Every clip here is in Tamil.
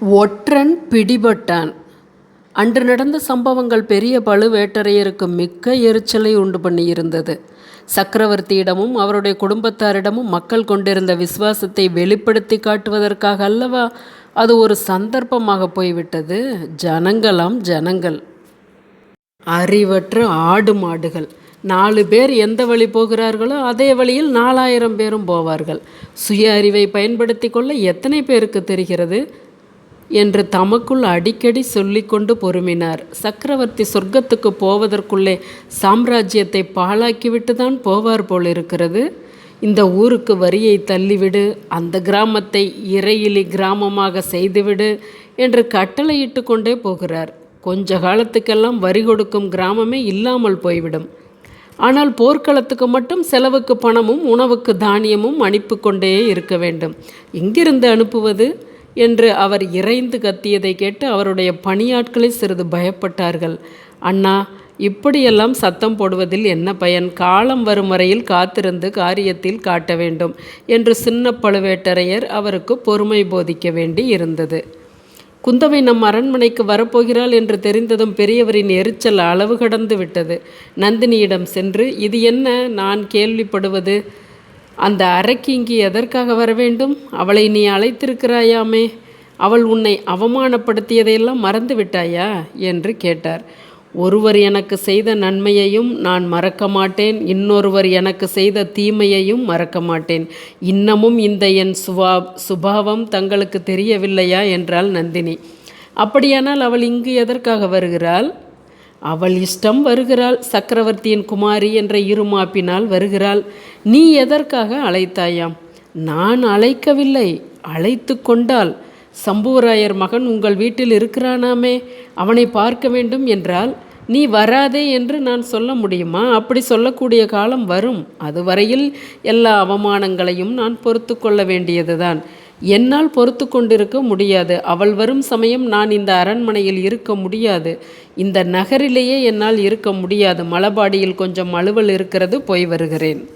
ஒற்றன் பிடிபட்டான். அன்று நடந்த சம்பவங்கள் பெரிய பழுவேட்டரையருக்கு மிக்க எரிச்சலை உண்டு பண்ணியிருந்தது. சக்கரவர்த்தியிடமும் அவருடைய குடும்பத்தாரிடமும் மக்கள் கொண்டிருந்த விசுவாசத்தை வெளிப்படுத்தி காட்டுவதற்காக அல்லவா அது ஒரு சந்தர்ப்பமாக போய்விட்டது? ஜனங்களாம் ஜனங்கள். அறிவற்ற ஆடு மாடுகள். நாலு பேர் எந்த வழி போகிறார்களோ அதே வழியில் நாலாயிரம் பேரும் போவார்கள். சுய அறிவை பயன்படுத்தி கொள்ள எத்தனை பேருக்கு தெரிகிறது? என்று தமக்குள் அடிக்கடி சொல்லிக்கொண்டு பொறுமினார். சக்கரவர்த்தி சொர்க்கத்துக்கு போவதற்குள்ளே சாம்ராஜ்யத்தை பாழாக்கிவிட்டு தான் போவார் போல் இருக்கிறது இந்த ஊருக்கு வரியை தள்ளிவிடு அந்த கிராமத்தை இறையிலி கிராமமாக செய்துவிடு என்று கட்டளையிட்டு கொண்டே போகிறார். கொஞ்ச காலத்துக்கெல்லாம் வரி கொடுக்கும் கிராமமே இல்லாமல் போய்விடும். ஆனால் போர்க்களத்துக்கு மட்டும் செலவுக்கு பணமும் உணவுக்கு தானியமும் அனுப்பி கொண்டே இருக்க வேண்டும். எங்கிருந்து அனுப்புவது? என்று அவர் இறைந்து கத்தியதை கேட்டு அவருடைய பணியாட்களை சிறிது பயப்பட்டார்கள். அண்ணா இப்படியெல்லாம் சத்தம் போடுவதில் என்ன பயன்? காலம் வரும் வரையில் காத்திருந்து காரியத்தில் காட்ட வேண்டும் என்று சின்ன பழுவேட்டரையர் அவருக்கு பொறுமை போதிக்க வேண்டி இருந்தது. குந்தவை நம் அரண்மனைக்கு வரப்போகிறாள் என்று தெரிந்ததும் பெரியவரின் எரிச்சல் அளவு கடந்து விட்டது. நந்தினியிடம் சென்று இது என்ன? நான் கேள்விப்படுவது அந்த அறைக்கு இங்கு எதற்காக வர வேண்டும்? அவளை நீ அழைத்திருக்கிறாயாமே? அவள் உன்னை அவமானப்படுத்தியதையெல்லாம் மறந்து விட்டாயா? என்று கேட்டார். ஒருவர் எனக்கு செய்த நன்மையையும் நான் மறக்க மாட்டேன். இன்னொருவர் எனக்கு செய்த தீமையையும் மறக்க மாட்டேன். இன்னமும் இந்த என் சுபா சுபாவம் தங்களுக்கு தெரியவில்லையா? என்றாள் நந்தினி. அப்படியானால் அவள் இங்கு எதற்காக வருகிறாள்? அவள் இஷ்டம் வருகிறாள் சக்கரவர்த்தியின் குமாரி என்ற இருமாப்பினால் வருகிறாள். நீ எதற்காக அழைத்தாயாம்? நான் அழைக்கவில்லை அழைத்து கொண்டால் சம்புவராயர் மகன் உங்கள் வீட்டில் இருக்கிறானாமே அவனை பார்க்க வேண்டும் என்றால் நீ வராதே என்று நான் சொல்ல முடியுமா? அப்படி சொல்லக்கூடிய காலம் வரும். அதுவரையில் எல்லா அவமானங்களையும் நான் பொறுத்து கொள்ள வேண்டியதுதான். என்னால் பொறுத்து கொண்டிருக்க முடியாது. அவள் வரும் சமயம் நான் இந்த அரண்மனையில் இருக்க முடியாது. இந்த நகரிலேயே என்னால் இருக்க முடியாது. மலபாடியில் கொஞ்சம் அலுவல் இருக்கிறது போய் வருகிறேன்.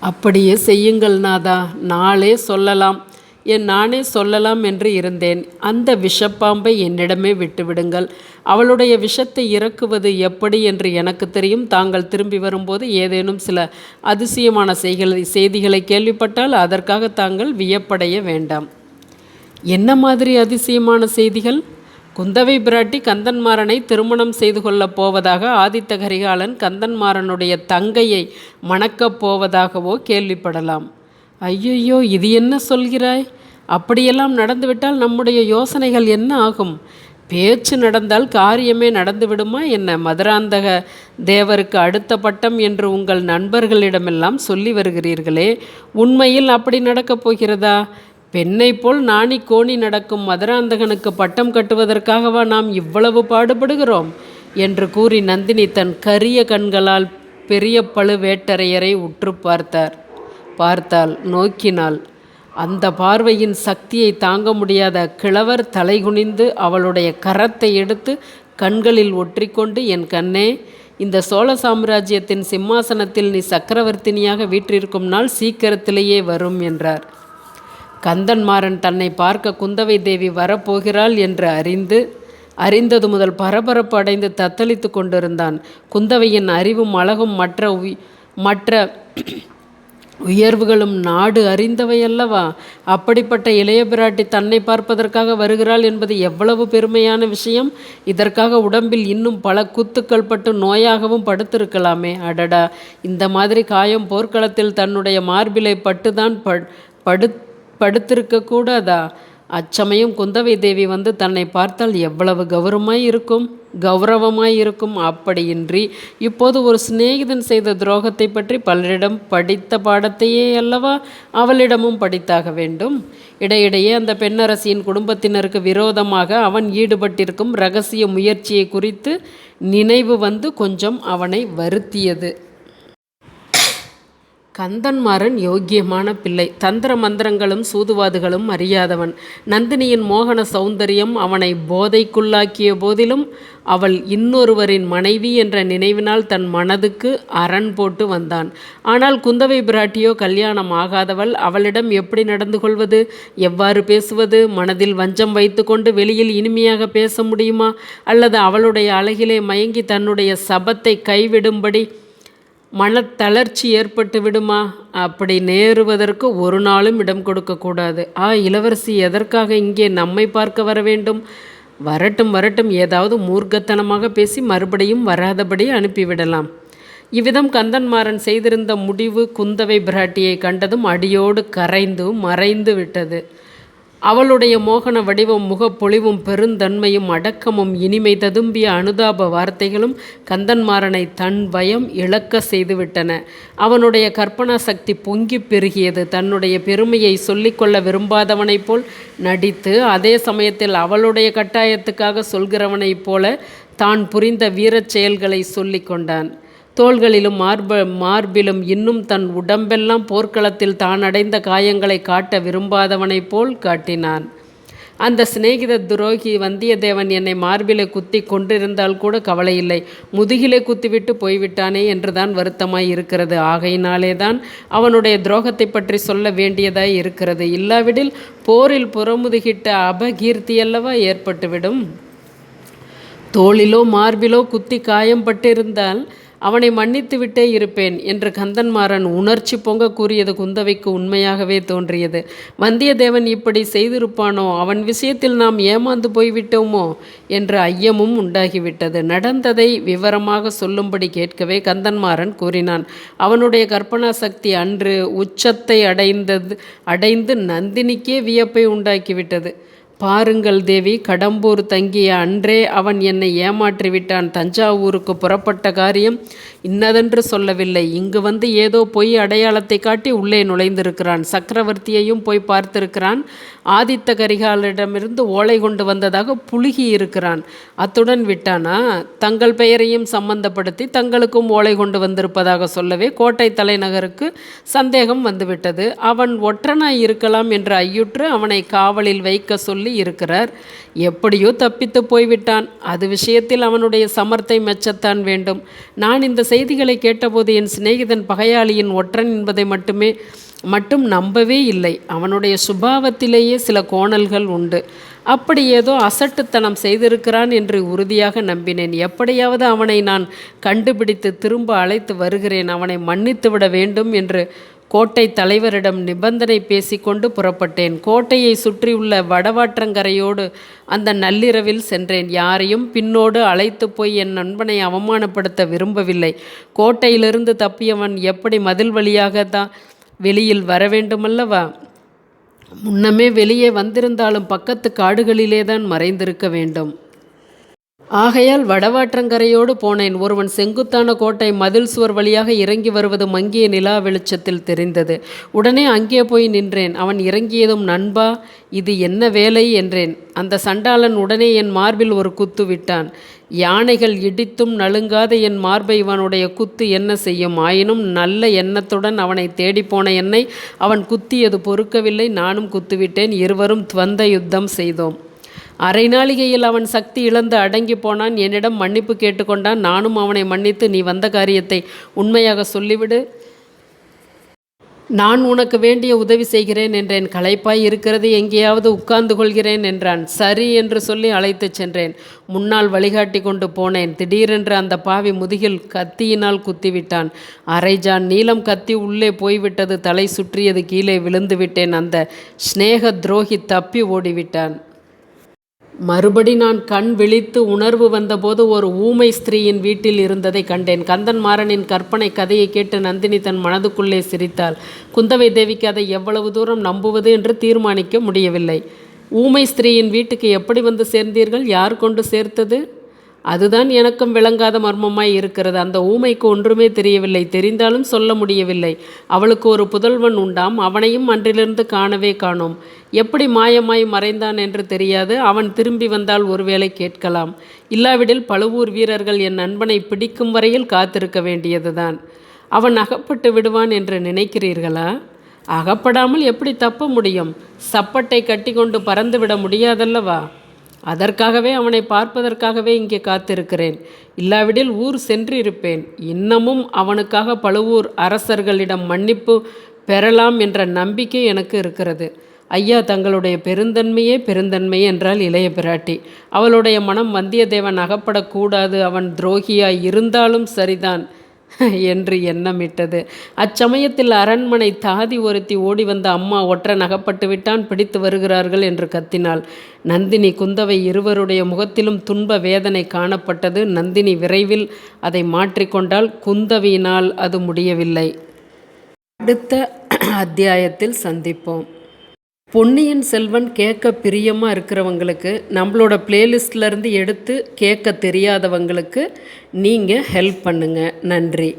அப்படியே செய்யுங்கள் நாதா. நாளே சொல்லலாம். என் நானே சொல்லலாம் என்று இருந்தேன். அந்த விஷப்பாம்பை என்னிடமே விட்டுவிடுங்கள். அவளுடைய விஷத்தை இறக்குவது எப்படி என்று எனக்கு தெரியும். தாங்கள் திரும்பி வரும்போது ஏதேனும் சில அதிசயமான செய்களை செய்திகளை கேள்விப்பட்டால் அதற்காக தாங்கள் வியப்படைய வேண்டாம். என்ன மாதிரி அதிசயமான செய்திகள்? குந்தவை பிராட்டி கந்தன்மாறனை திருமணம் செய்து கொள்ளப் போவதாக ஆதித்த கரிகாலன் கந்தன்மாறனுடைய தங்கையை மணக்கப் போவதாகவோ கேள்விப்படலாம். ஐயையோ இது என்ன சொல்கிறாய்? அப்படியெல்லாம் நடந்துவிட்டால் நம்முடைய யோசனைகள் என்ன ஆகும்? பேச்சு நடந்தால் காரியமே நடந்துவிடுமா என்ன? மதுராந்தக தேவருக்கு அடுத்த பட்டம் என்று உங்கள் நண்பர்களிடமெல்லாம் சொல்லி வருகிறீர்களே. உண்மையில் அப்படி நடக்கப் போகிறதா? பெண்ணை போல் நாணி கோணி நடக்கும் மதுராந்தகனுக்கு பட்டம் கட்டுவதற்காகவா நாம் இவ்வளவு பாடுபடுகிறோம்? என்று கூறி நந்தினி தன் கரிய கண்களால் பெரிய பழுவேட்டரையரை உற்று பார்த்தார். பார்த்தாள் நோக்கினாள் அந்த பார்வையின் சக்தியை தாங்க முடியாத கிழவர் தலைகுனிந்து அவளுடைய கரத்தை எடுத்து கண்களில் ஒற்றிக்கொண்டு என் கண்ணே இந்த சோழ சாம்ராஜ்யத்தின் சிம்மாசனத்தில் நீ சக்கரவர்த்தினியாக வீற்றிருக்கும் நாள் சீக்கிரத்திலேயே வரும் என்றார். கந்தன்மாறன் தன்னை பார்க்க குந்தவை தேவி வரப்போகிறாள் என்று அறிந்து அறிந்தது முதல் பரபரப்பு அடைந்து தத்தளித்து கொண்டிருந்தான். குந்தவையின் அறிவும் அழகும் மற்ற உய் மற்ற உயர்வுகளும் நாடு அறிந்தவை அல்லவா அப்படிப்பட்ட இளைய பிராட்டி தன்னை பார்ப்பதற்காக வருகிறாள் என்பது எவ்வளவு பெருமையான விஷயம். இதற்காக உடம்பில் இன்னும் பல குத்துக்கள் பட்டு நோயாகவும் படுத்திருக்கலாமே. அடடா! இந்த மாதிரி காயம் போர்க்களத்தில் தன்னுடைய மார்பிலை பட்டுதான் படு படுத்திருக்க கூடாதா அச்சமயம் குந்தவை தேவி வந்து தன்னை பார்த்தால் எவ்வளவு கௌரவமாய் இருக்கும் கௌரவமாய் இருக்கும். அப்படியின்றி இப்போது ஒரு சிநேகிதன் செய்த துரோகத்தை பற்றி பலரிடம் படித்த பாடத்தையே அல்லவா அவளிடமும் படித்தாக வேண்டும். இடையிடையே அந்த பெண்ணரசியின் குடும்பத்தினருக்கு விரோதமாக அவன் ஈடுபட்டிருக்கும் ரகசிய முயற்சியை குறித்து நினைவு வந்து கொஞ்சம் அவனை வருத்தியது. கந்தன்மாறன் யோக்கியமான பிள்ளை. தந்திர மந்திரங்களும் சூதுவாதுகளும் அறியாதவன். நந்தினியின் மோகன சௌந்தரியம் அவனை போதைக்குள்ளாக்கிய போதிலும் அவள் இன்னொருவரின் மனைவி என்ற நினைவினால் தன் மனதுக்கு அரண் போட்டு வந்தான். ஆனால் குந்தவை பிராட்டியோ கல்யாணம் ஆகாதவள் அவளிடம் எப்படி நடந்து கொள்வது? எவ்வாறு பேசுவது? மனதில் வஞ்சம் வைத்துக்கொண்டு வெளியில் இனிமையாக பேச முடியுமா? அல்லது அவளுடைய அழகிலே மயங்கி தன்னுடைய சபத்தை கைவிடும்படி மனத்தளர்ச்சி ஏற்பட்டு விடுமா? அப்படி நேருவதற்கு ஒரு நாளும் இடம் கொடுக்கக்கூடாது ஆ இளவரசி எதற்காக இங்கே நம்மை பார்க்க வர வேண்டும்? வரட்டும் வரட்டும் ஏதாவது மூர்க்கத்தனமாக பேசி மறுபடியும் வராதபடி அனுப்பிவிடலாம். இவ்விதம் கந்தன்மாறன் செய்திருந்த முடிவு குந்தவை பிராட்டியை கண்டதும் அடியோடு கரைந்து மறைந்து விட்டது. அவளுடைய மோகன வடிவம் முகப்பொழிவும் பெருந்தன்மையும் அடக்கமும் இனிமை ததும்பிய அனுதாப வார்த்தைகளும் கந்தன்மாறனை தன் பயம் இழக்க செய்துவிட்டன. அவனுடைய கற்பனா சக்தி பொங்கி பெருகியது. தன்னுடைய பெருமையை சொல்லிக்கொள்ள விரும்பாதவனைப் போல் நடித்து அதே சமயத்தில் அவளுடைய கட்டாயத்துக்காக சொல்கிறவனைப் போல தான் புரிந்த வீரச் செயல்களை சொல்லிக்கொண்டான் தோள்களிலும் மார்ப மார்பிலும் இன்னும் தன் உடம்பெல்லாம் போர்க்களத்தில் தான் அடைந்த காயங்களை காட்ட விரும்பாதவனைப் போல் காட்டினான். அந்த சிநேகித துரோகி வந்தியத்தேவன் என்னை மார்பிலே குத்தி கொண்டிருந்தால் கூட கவலையில்லை. முதுகிலே குத்திவிட்டு போய்விட்டானே என்றுதான் வருத்தமாய் இருக்கிறது. ஆகையினாலே தான் அவனுடைய துரோகத்தை பற்றி சொல்ல வேண்டியதாய் இருக்கிறது. இல்லாவிடில் போரில் புறமுதுகிட்ட அபகீர்த்தியல்லவா ஏற்பட்டுவிடும்? தோளிலோ மார்பிலோ குத்தி காயம்பட்டிருந்தால் அவனை மன்னித்துவிட்டே இருப்பேன் என்று கந்தன்மாறன் உணர்ச்சி பொங்க கூறியது குந்தவைக்கு உண்மையாகவே தோன்றியது. வந்தியத்தேவன் இப்படி செய்திருப்பானோ? அவன் விஷயத்தில் நாம் ஏமாந்து போய்விட்டோமோ? என்ற ஐயமும் உண்டாகிவிட்டது. நடந்ததை விவரமாக சொல்லும்படி கேட்கவே கந்தன்மாறன் கூறினான். அவனுடைய கற்பனா சக்தி அன்று உச்சத்தை அடைந்தது அடைந்து நந்தினிக்கே வியப்பை உண்டாக்கிவிட்டது. பாருங்கள் தேவி கடம்பூர் தங்கிய அன்றே அவன் என்னை ஏமாற்றிவிட்டான். தஞ்சாவூருக்கு புறப்பட்ட காரியம் இன்னதென்று சொல்லவில்லை. இங்கு வந்து ஏதோ பொய் அடையாளத்தை காட்டி உள்ளே நுழைந்திருக்கிறான். சக்கரவர்த்தியையும் போய் பார்த்திருக்கிறான். ஆதித்த கரிகாலரிடமிருந்து ஓலை கொண்டு வந்ததாக புழுகி இருக்கிறான். அத்துடன் விட்டானா? தங்கள் பெயரையும் சம்பந்தப்படுத்தி தங்களுக்கும் ஓலை கொண்டு வந்திருப்பதாக சொல்லவே கோட்டை தலைநகருக்கு சந்தேகம் வந்துவிட்டது. அவன் ஒற்றனாய் இருக்கலாம் என்று ஐயுற்று அவனை காவலில் வைக்க சொல்லி சொல்லி இருக்கிறார். எப்படியோ தப்பித்து போய்விட்டான். அது விஷயத்தில் அவனுடைய சமர்த்தை மெச்சத்தான் வேண்டும். நான் இந்த செய்திகளை கேட்டபோது என் சிநேகிதன் பகையாளியின் ஒற்றன் என்பதை மட்டுமே மட்டும் நம்பவே இல்லை. அவனுடைய சுபாவத்திலேயே சில கோணல்கள் உண்டு. அப்படி ஏதோ அசட்டுத்தனம் செய்திருக்கிறான் என்று உறுதியாக நம்பினேன். எப்படியாவது அவனை நான் கண்டுபிடித்து திரும்ப அழைத்து வருகிறேன். அவனை மன்னித்து விட வேண்டும் என்று கோட்டை தலைவரிடம் நிபந்தனை பேசிக்கொண்டு புறப்பட்டேன். கோட்டையை சுற்றியுள்ள வடவாற்றங்கரையோடு அந்த நள்ளிரவில் சென்றேன். யாரையும் பின்னோடு அழைத்து போய் என் நண்பனை அவமானப்படுத்த விரும்பவில்லை. கோட்டையிலிருந்து தப்பியவன் எப்படி மதில் வழியாக தான் வெளியில் வர வேண்டுமல்லவா? முன்னமே வெளியே வந்திருந்தாலும் பக்கத்து காடுகளிலே தான் மறைந்திருக்க வேண்டும். ஆகையால் வடவாற்றங்கரையோடு போனேன். ஒருவன் செங்குத்தான கோட்டை மதில் சுவர் வழியாக இறங்கி வருவது மங்கிய நிலா வெளிச்சத்தில் தெரிந்தது. உடனே அங்கே போய் நின்றேன். அவன் இறங்கியதும் நண்பா இது என்ன வேலை? என்றேன். அந்த சண்டாளன் உடனே என் மார்பில் ஒரு குத்து விட்டான். யானைகள் இடித்தும் நழுங்காத என் மார்பை இவனுடைய குத்து என்ன செய்யும்? ஆயினும் நல்ல எண்ணத்துடன் அவனை தேடிப்போன என்னை அவன் குத்தியது பொறுக்கவில்லை. நானும் குத்துவிட்டேன். இருவரும் துவந்த யுத்தம் செய்தோம். அரை நாளிகையில் அவன் சக்தி இழந்து அடங்கி போனான். என்னிடம் மன்னிப்பு கேட்டுக்கொண்டான். நானும் அவனை மன்னித்து நீ வந்த காரியத்தை உண்மையாக சொல்லிவிடு. நான் உனக்கு வேண்டிய உதவி செய்கிறேன் என்றேன். களைப்பாய் இருக்கிறது எங்கேயாவது உட்கார்ந்து கொள்கிறேன் என்றான். சரி என்று சொல்லி அழைத்துச் சென்றேன். முன்னால் வழிகாட்டி கொண்டு போனேன். திடீரென்று அந்த பாவி முதுகில் கத்தியினால் குத்திவிட்டான். அரைஜான் நீளம் கத்தி உள்ளே போய்விட்டது. தலை சுற்றியது கீழே விழுந்து விட்டேன். அந்த ஸ்நேக துரோகி தப்பி ஓடிவிட்டான். மறுபடி நான் கண் விழித்து உணர்வு வந்தபோது ஒரு ஊமை ஸ்திரீயின் வீட்டில் இருந்ததை கண்டேன். கந்தன் மாறனின் கற்பனை கதையை கேட்டு நந்தினி தன் மனதுக்குள்ளே சிரித்தாள். குந்தவை தேவிக்கு அதை எவ்வளவு தூரம் நம்புவது என்று தீர்மானிக்க முடியவில்லை. ஊமை ஸ்திரீயின் வீட்டுக்கு எப்படி வந்து சேர்ந்தீர்கள்? யார் கொண்டு சேர்த்தது? அதுதான் எனக்கும் விளங்காத மர்மமாய் இருக்கிறது. அந்த ஊமைக்கு ஒன்றுமே தெரியவில்லை. தெரிந்தாலும் சொல்ல முடியவில்லை. அவளுக்கு ஒரு புதல்வன் உண்டாம். அவனையும் அன்றிலிருந்து காணவே காணோம். எப்படி மாயமாய் மறைந்தான் என்று தெரியாது. அவன் திரும்பி வந்தால் ஒருவேளை கேட்கலாம். இல்லாவிடில் பழுவூர் வீரர்கள் என் நண்பனை பிடிக்கும் வரையில் காத்திருக்க வேண்டியதுதான். அவன் அகப்பட்டு விடுவான் என்று நினைக்கிறீர்களா? அகப்படாமல் எப்படி தப்ப முடியும்? சப்பட்டை கட்டி கொண்டு பறந்து விட முடியாதல்லவா? அதற்காகவே அவனை பார்ப்பதற்காகவே இங்கே காத்திருக்கிறேன். இல்லாவிடில் ஊர் சென்றிருப்பேன். இன்னமும் அவனுக்காக பழுவூர் அரசர்களிடம் மன்னிப்பு பெறலாம் என்ற நம்பிக்கை எனக்கு இருக்கிறது. ஐயா தங்களுடைய பெருந்தன்மையே பெருந்தன்மை என்றால் இளைய பிராட்டி. அவளுடைய மனம் வந்தியத்தேவன் அகப்படக்கூடாது. அவன் துரோகியாய் இருந்தாலும் சரிதான். என்று எண்ணமிட்டது. அச்சமயத்தில் அரண்மனை தாதி ஒருத்தி ஓடி வந்த அம்மா ஒற்றன் அகப்பட்டு விட்டான் பிடித்து வருகிறார்கள் என்று கத்தினாள். நந்தினி குந்தவை இருவருடைய முகத்திலும் துன்ப வேதனை காணப்பட்டது. நந்தினி விரைவில் அதை மாற்றிக்கொண்டால் குந்தவியினால் அது முடியவில்லை. அடுத்த அத்தியாயத்தில் சந்திப்போம். பொன்னியின் செல்வன் கேட்க பிரியமாக இருக்கிறவங்களுக்கு நம்மளோட பிளேலிஸ்ட்லேருந்து எடுத்து கேட்க தெரியாதவங்களுக்கு நீங்கள் ஹெல்ப் பண்ணுங்கள் நன்றி.